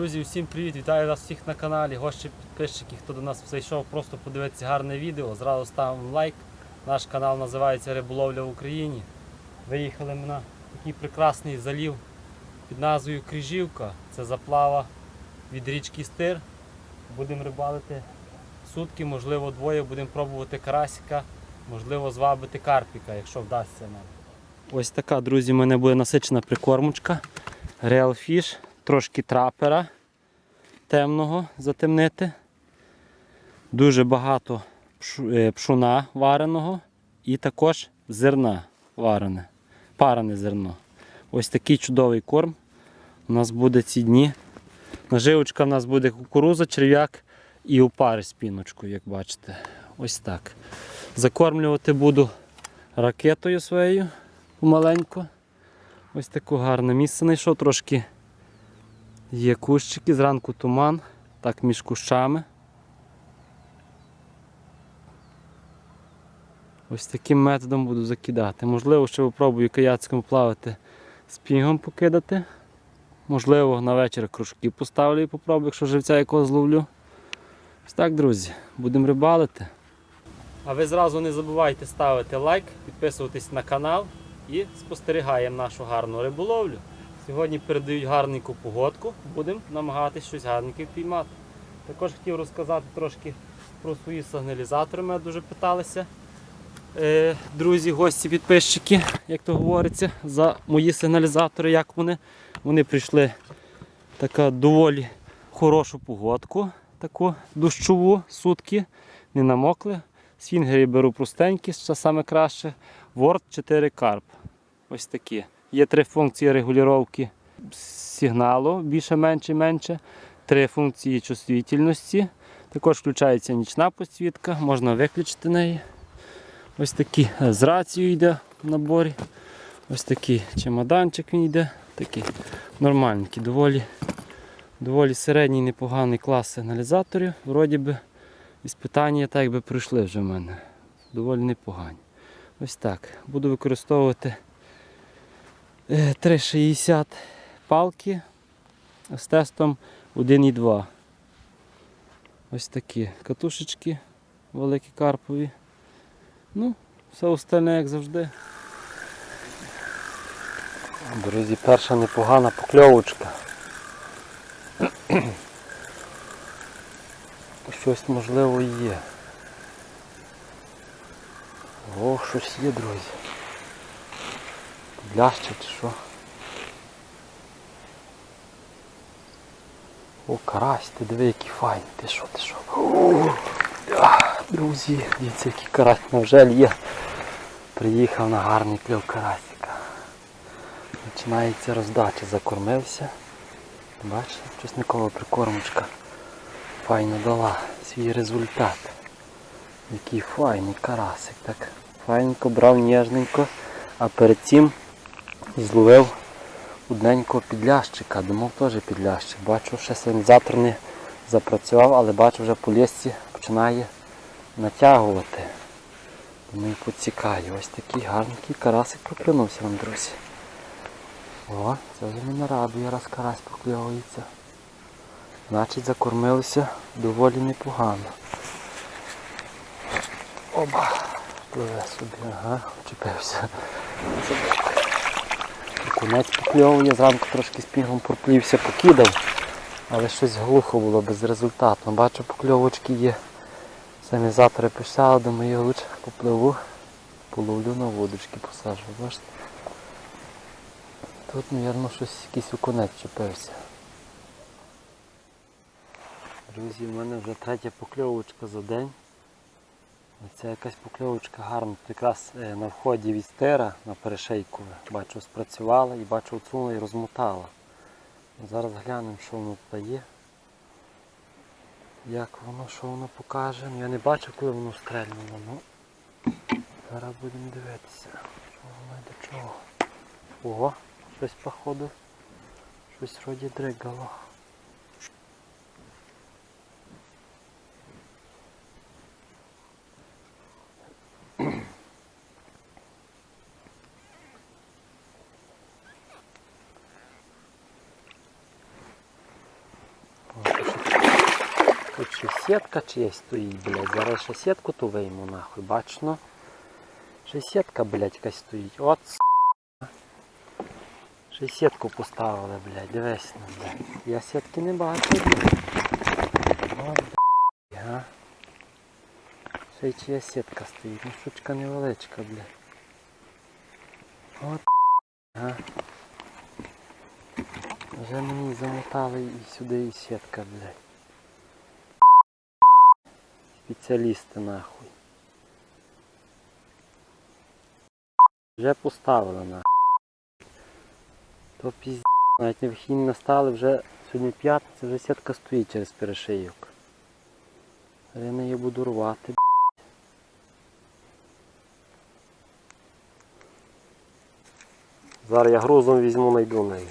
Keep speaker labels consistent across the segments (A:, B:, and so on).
A: Друзі, всім привіт! Вітаю вас всіх на каналі, гості підписчики, хто до нас зайшов, просто подивитися гарне відео. Зразу ставимо лайк. Наш канал називається Риболовля в Україні. Виїхали ми на такий прекрасний залів під назвою Крижівка. Це заплава від річки Стир. Будемо рибалити сутки, можливо, двоє, будемо пробувати карасика, можливо, звабити карпіка, якщо вдасться нам. Ось така, друзі, в мене буде насичена прикормочка. Real Fish, трошки трапера темного затемнити. Дуже багато е, пшуна вареного і також зерна варене, парене зерно. Ось такий чудовий корм у нас буде ці дні. Наживочка в нас буде кукуруза, черв'як і опари з піночкою, як бачите. Ось так. Закормлювати буду ракетою своєю помаленьку. Ось таке гарне місце знайшов, трошки є кущики, зранку туман, так між кущами. Ось таким методом буду закидати. Можливо, ще попробую каяцьком плавати з пінгом покидати. Можливо, на вечір кружки поставлю і попробую, якщо живця якого зловлю. Ось так, друзі, будемо рибалити. А ви зразу не забувайте ставити лайк, підписуватись на канал і спостерігаємо нашу гарну риболовлю. Сьогодні передають гарненьку погодку, будемо намагатися щось гарненьке впіймати. Також хотів розказати трошки про свої сигналізатори. Мене дуже питалися. Е, друзі, гості, підписчики, як то говориться, за мої сигналізатори, як вони. Вони прийшли така доволі хорошу погодку, таку дощову, сутки, не намокли. Сфінгери беру простенькі, ще саме краще. Word 4 Carp. Ось такі. Є три функції регулювання сигналу, більше, менше, менше. Три функції чувствительності. Також включається нічна підсвітка, можна виключити неї. Ось такі е, з рацією йде в наборі. Ось такий чемоданчик він йде. Такий нормальненький, доволі, доволі середній непоганий клас сигналізаторів. Вроді би іспитання так якби пройшли вже в мене. Доволі непогані. Ось так. Буду використовувати 3,60 палки з тестом 1,2. Ось такі катушечки великі карпові. Ну, все остальне як завжди. Друзі, перша непогана покльовочка. Щось можливо є. О, щось є, друзі. Бляще чи що? О, карась, ти диви, який файний, ти що, ти що? Друзі, дивіться, який карась невже є. Приїхав на гарний кльов карасика. Починається роздача, закормився. Бачите, чесникова прикормочка файно дала свій результат. Який файний карасик. Так файненько брав ніжненько, а перед цим зловив одненького підлящика. Думав теж підлящик. Бачу, ще сигналізатор не запрацював, але бачу вже по лісці починає натягувати. Думаю, поцікаю. Ось такий гарненький карасик проклюнувся вам, друзі. О, це вже мене радує, раз карась покльовується. Значить закормилися доволі непогано. Оба! Пливе собі, ага, вчепився. Конець покльовує, зранку трошки спінгом проплівся, покидав, але щось глухо було безрезультатно. Бачу, покльовочки є. Самі завтра писали, думаю, я лучше попливу, половлю на водочки посаджу. Бачите? Тут, мабуть, щось якийсь окунець чепився. Друзі, в мене вже третя покльовочка за день. Це якась покльовочка гарна. Якраз е, на вході від стера на перешейку. Бачу, спрацювала і бачу оцунула і розмотала. Зараз глянемо, що воно тут є. Як воно, що воно покаже. Ну, Я не бачу, коли воно стрельнуло. Ну, зараз будемо дивитися. Що воно до чого. Ого, щось походу. Щось вроді дригало. Сітка чиясь стоїть, блядь. Зараз ще сітку ту вийму нахуй, бачно. Ще сітка, блядь, якась стоїть. От с***. Ще сітку поставили, блядь, дивись на, блядь. Я сітки не бачу, блядь. От, блядь, га. Ще й чия сітка стоїть, ну штучка невеличка, блядь. От, га. Вже мені замотали і сюди і сітка, блядь. Спеціалісти нахуй. Вже поставили нахуй. То пізд... Навіть не вихідні настали, вже сьогодні п'ятниця, вже сітка стоїть через перешийок. Я її буду рвати. Зараз я грузом візьму, найду неї.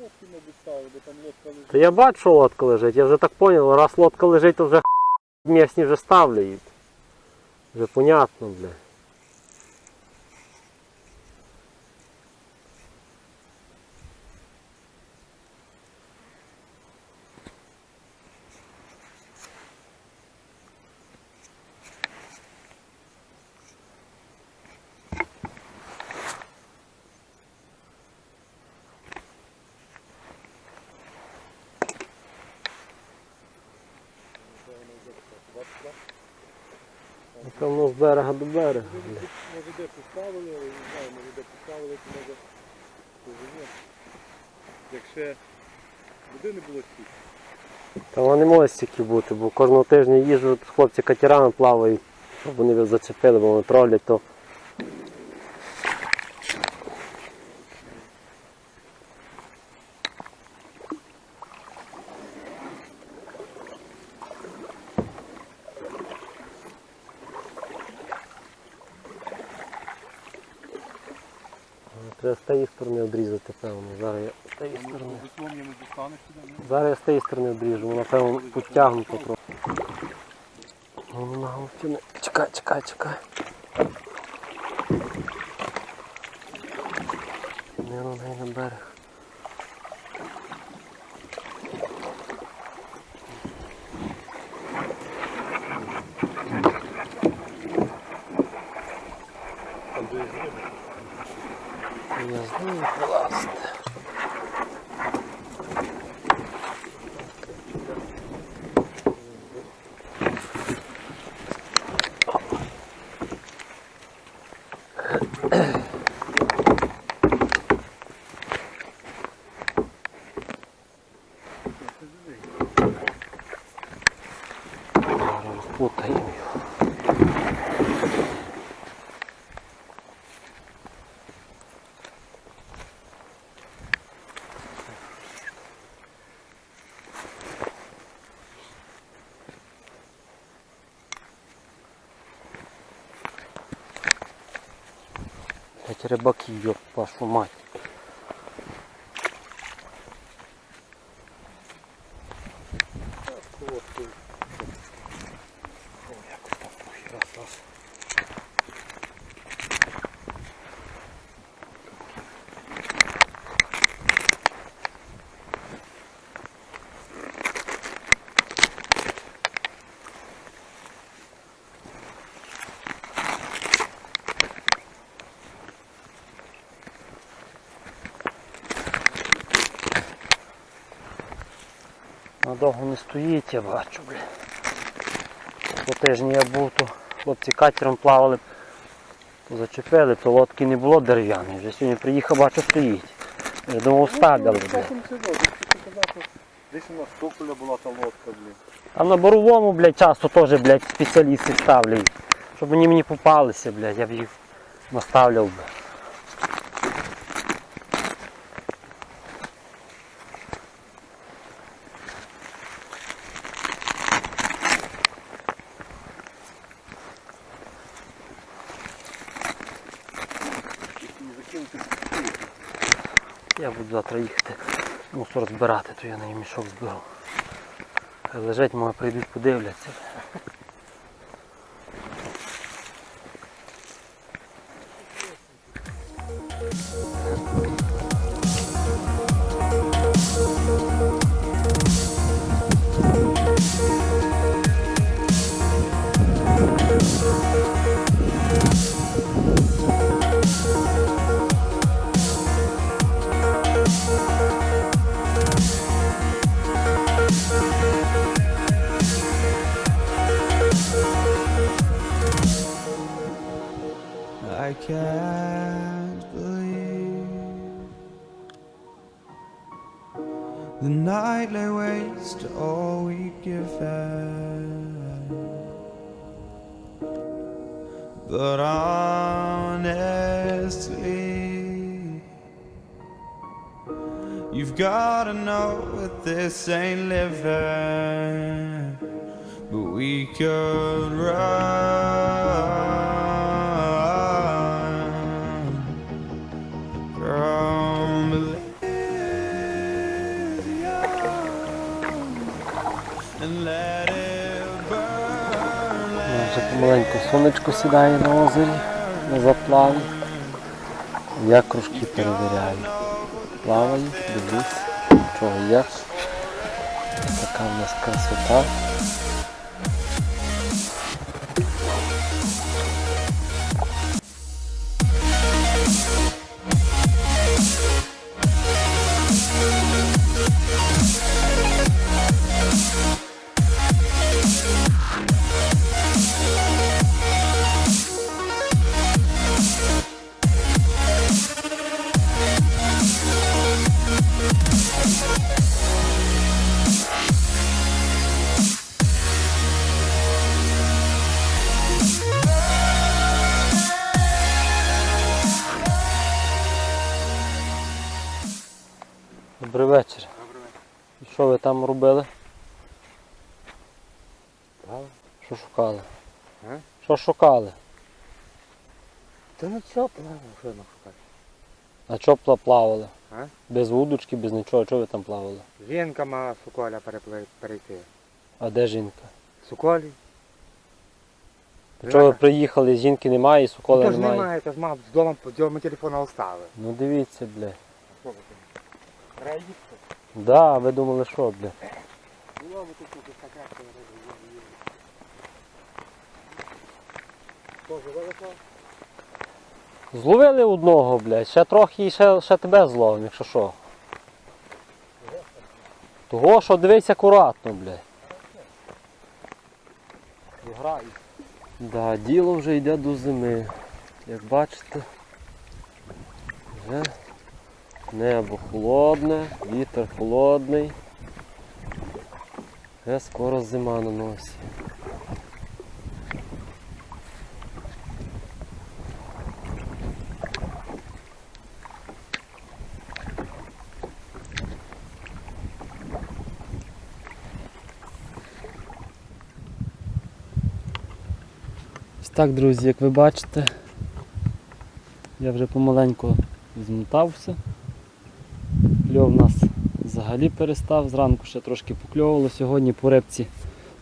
B: Лодки, мабуть, ставили, бо там лодка лежить.
A: Та я бачу, лодка лежить, я вже так зрозумів, раз лодка лежить, то вже місні вже ставлю. Вже понятно, бля. Напевно, з берега до берега.
B: Може де поставили, але не знаю, може де поставили, то може ні. Як ще води не було стільки.
A: Та воно не може стільки бути, бо кожного тижня їжу хлопці катерами плавають, щоб вони зачепили, бо вони тролять, то Треба з тієї сторони обрізати, певно. Зараз я з тієї сторони.
B: Веслом я не достанеш туди, ні?
A: Зараз я з тієї сторони обріжу, воно підтягнуто трохи. Воно на гавтіни. Чекай, чекай, чекай. Не ронай на берег. Thank you. Эти рыбаки, ёб вашу мать. Надовго не стоїть, я бачу, бля. По тижні я був, то хлопці катером плавали, то зачепили, то лодки не було дерев'яної. Вже сьогодні приїхав, бачу, стоїть. Я думав, бля.
B: Це було, ти казав, що десь у нас тополя була та лодка, блін.
A: А на боровому, блядь, часто теж, блядь, спеціалісти ставлять. Щоб вони мені попалися, блядь, я б їх наставляв би. Я буду завтра їхати Мусор збирати, то я на мішок зберу. Лежать, може прийдуть подивляться.
C: gotta know that this ain't living but we could run from Elysium and let it burn.
A: Вже помаленьку сонечко сідає на озері, на заплаві. Я кружки перевіряю. Плаваю, дивлюсь, чого як. Така в нас красота. Добрий вечір. Добрий І Що ви там робили? Що шукали?
D: А?
A: Що шукали?
D: Та ну що плавно, що нам шукати?
A: А чого пла- плавали?
D: А?
A: Без вудочки, без нічого, чого ви там плавали?
D: Жінка мала Соколя перепли- перейти.
A: А де жінка?
D: Соколі?
A: Чого ви приїхали, жінки немає і
D: Та ж
A: немає?
D: немає, то ж мав з дому, вдома телефона оставив.
A: Ну дивіться, бля.
D: Їсти.
A: Да, ви думали, що, бля?
D: Тоже велико?
A: Зловили одного, блядь, ще трохи і ще, ще тебе зловим, якщо що. Того, що дивись акуратно, блядь.
D: Граю.
A: Да, діло вже йде до зими. Як бачите, вже небо холодне, вітер холодний. Вже скоро зима на носі. Так, друзі, як ви бачите, я вже помаленьку змотався. Кльов у нас взагалі перестав, зранку ще трошки покльовувало, сьогодні по рибці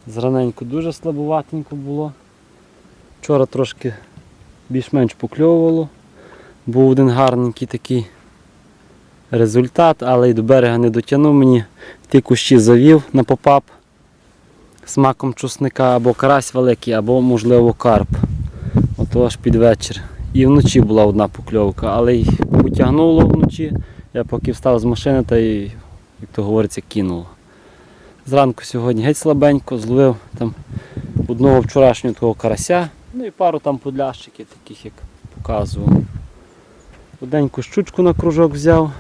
A: зраненько дуже слабуватенько було. Вчора трошки більш-менш покльовувало. Був один гарненький такий результат, але й до берега не дотягнув мені. В ті кущі завів на попап смаком чусника або карась великий, або можливо карп. Ото аж під вечір. І вночі була одна покльовка, але й потягнуло вночі. Я поки встав з машини та й, як то говориться, кинуло. Зранку сьогодні геть слабенько, зловив там одного вчорашнього такого карася, ну і пару там подлящиків, таких як показував. Оденьку щучку на кружок взяв.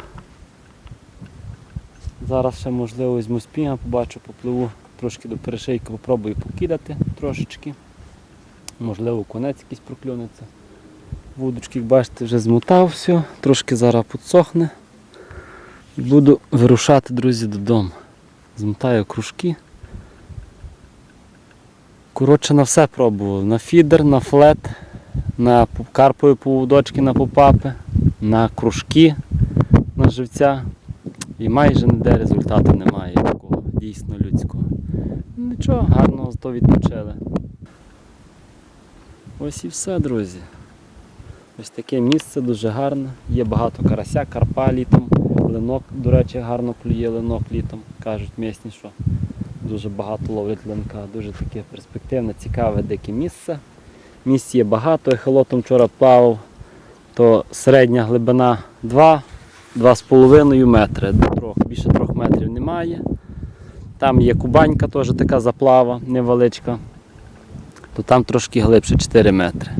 A: Зараз ще можливо візьму спінга, побачу, попливу трошки до перешийки, попробую покидати трошечки. Можливо, конець якийсь проклюнеться. Вудочки, як бачите, вже змотав все, трошки зараз підсохне. Буду вирушати, друзі, додому. Змотаю кружки. Коротше, на все пробував. На фідер, на флет, на карпові поводочки на попапи, на кружки, на живця. І майже ніде результату немає такого дійсно людського. Нічого, гарно зато відпочили. Ось і все, друзі. Ось таке місце дуже гарне. Є багато карася, карпа літом. Линок, до речі, гарно клює линок літом. Кажуть місні, що дуже багато ловлять линка. Дуже таке перспективне, цікаве, дике місце. Місць є багато. Ехолотом вчора плавав, то середня глибина 2, 2,5 метри. Трьох, більше 3 метрів немає. Там є кубанька, теж така заплава невеличка, то там трошки глибше 4 метри.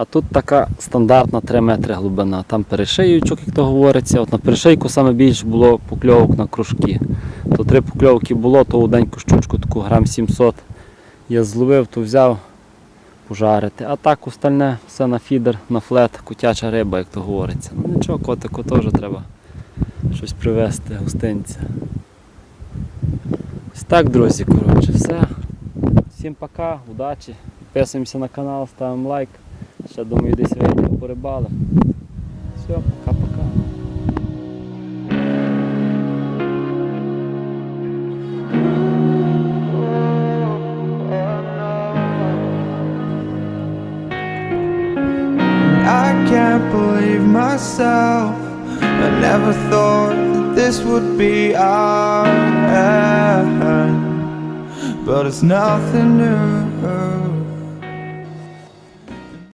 A: А тут така стандартна 3 метри глибина. Там перешиючок, як то говориться. От на перешийку саме більше було покльовок на кружки. То три покльовки було, то оденьку щучку таку грам 700 я зловив, то взяв пожарити. А так остальне все на фідер, на флет, котяча риба, як то говориться. Ну нічого, котику теж треба щось привезти, гостинця. Ось так, друзі, коротше, все. Всім пока, удачі. Підписуємося на канал, ставимо лайк. Ще думаю, десь вийдемо порибалимо. Все, пока-пока.
C: I can't believe myself. I never thought that this would be our end. But it's nothing new.